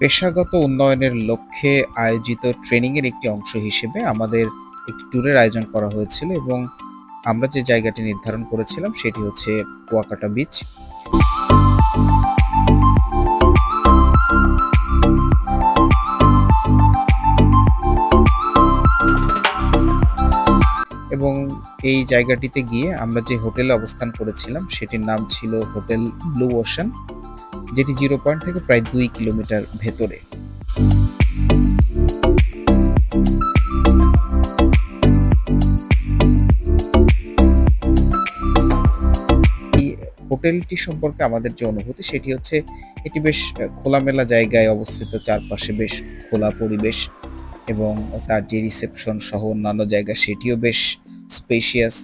পেশাগত উন্নয়নের লক্ষ্যে আয়োজিত ট্রেনিংয়ের একটি অংশ হিসেবে আমাদের একটি ট্যুরের আয়োজন করা হয়েছিল এবং আমরা যে জায়গাটি নির্ধারণ করেছিলাম সেটি হচ্ছে কুয়াকাটা বিচ। এবং এই জায়গাটিতে গিয়ে আমরা যে হোটেলে অবস্থান করেছিলাম, সেটির নাম ছিল হোটেল ব্লু ওশান যেটি জিরো পয়েন্ট থেকে প্রায় দুই কিলোমিটার ভেতরে। হোটেলটি সম্পর্কে আমাদের যে অনুভূতি, সেটি হচ্ছে এটি বেশ খোলামেলা জায়গায় অবস্থিত, চারপাশে বেশ খোলা পরিবেশ এবং তার যে রিসেপশন সহ অন্যান্য জায়গা, সেটিও বেশ স্পেশিয়াস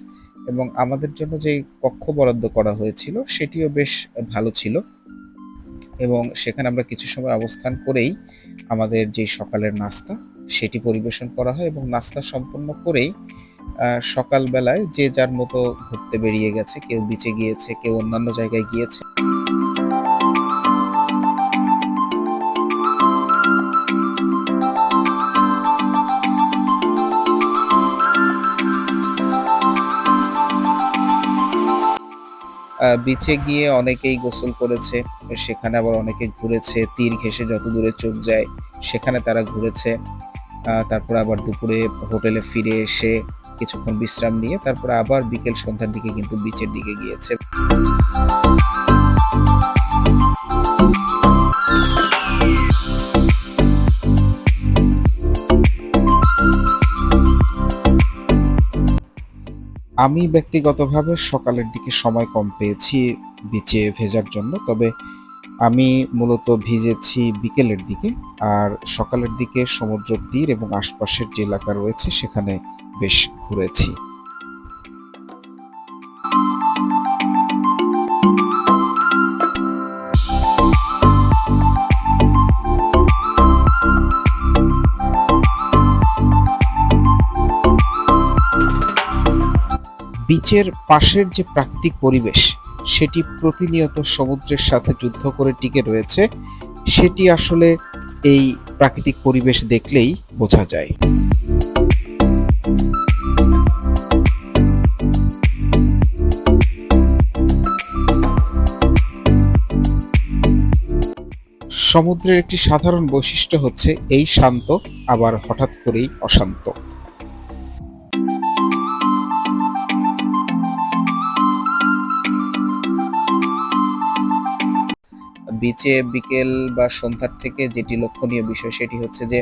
এবং আমাদের জন্য যে কক্ষ বরাদ্দ করা হয়েছিল, সেটিও বেশ ভালো ছিল। এবং সেখানে আমরা কিছু সময় অবস্থান করেই আমাদের যে সকালের নাস্তা, সেটি পরিবেশন করা হয় এবং নাস্তা সম্পন্ন করেই সকালবেলায় যে যার মতো ঘুরতে বেরিয়ে গেছে, কেউ বিচে গিয়েছে, কেউ অন্যান্য জায়গায় গিয়েছে। বিচে গিয়ে অনেকেই গোসল করেছে, সেখানে আবার অনেকে ঘুরেছে, তীর ঘেসে যত দূরে চোখ যায়, সেখানে তারা ঘুরেছে। তারপর আবার দুপুরে হোটেলে ফিরে এসে কিছুক্ষণ বিশ্রাম নিয়ে, তারপর আবার বিকেল সন্ধ্যার দিকে কিন্তু বিচের দিকে গিয়েছে। আমি ব্যক্তিগতভাবে সকালের দিকে সময় কম পেয়েছি বিচে ভেজার জন্য, তবে আমি মূলত ভিজেছি বিকেলের দিকে। আর সকালের দিকে সমুদ্র তীর এবং আশপাশের যে এলাকা রয়েছে, সেখানে বেশ ঘুরেছি। বিচের পাশের যে প্রাকৃতিক পরিবেশ, সেটি প্রতিনিয়ত সমুদ্রের সাথে যুদ্ধ করে টিকে রয়েছে, সেটি আসলে এই প্রাকৃতিক পরিবেশ দেখলেই বোঝা যায়। সমুদ্রের একটি সাধারণ বৈশিষ্ট্য হচ্ছে এই শান্ত, আবার হঠাৎ করেই অশান্ত। বিচে বিকেল বা সন্ধ্যার থেকে যেটি লক্ষণীয় বিষয় সেটি হচ্ছে যে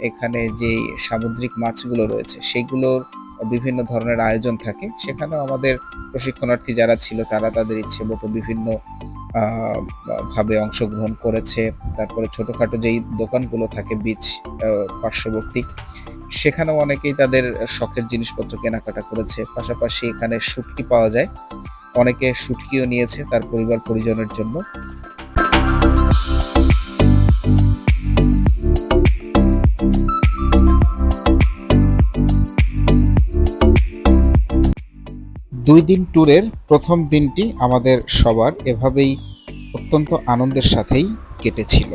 এখানে যে সামুদ্রিক মাছগুলো রয়েছে সেগুলোর বিভিন্ন ধরনের আয়োজন থাকে। সেখানেও আমাদের প্রশিক্ষণার্থী যারা ছিল তারা তাদের ইচ্ছে মতো বিভিন্ন ভাবে অংশগ্রহণ করেছে। তারপরে ছোটখাটো যেই দোকানগুলো থাকে বিচ আহ, পার্শ্ববর্তী সেখানেও অনেকেই তাদের শখের জিনিসপত্র কেনাকাটা করেছে। পাশাপাশি এখানে শুটকি পাওয়া যায়। অনেকে শুটকিও নিয়েছে তার পরিবার পরিজনের জন্য। দুই দিন ট্যুরের প্রথম দিনটি আমাদের সবার এভাবেই অত্যন্ত আনন্দের সাথেই কেটেছিল।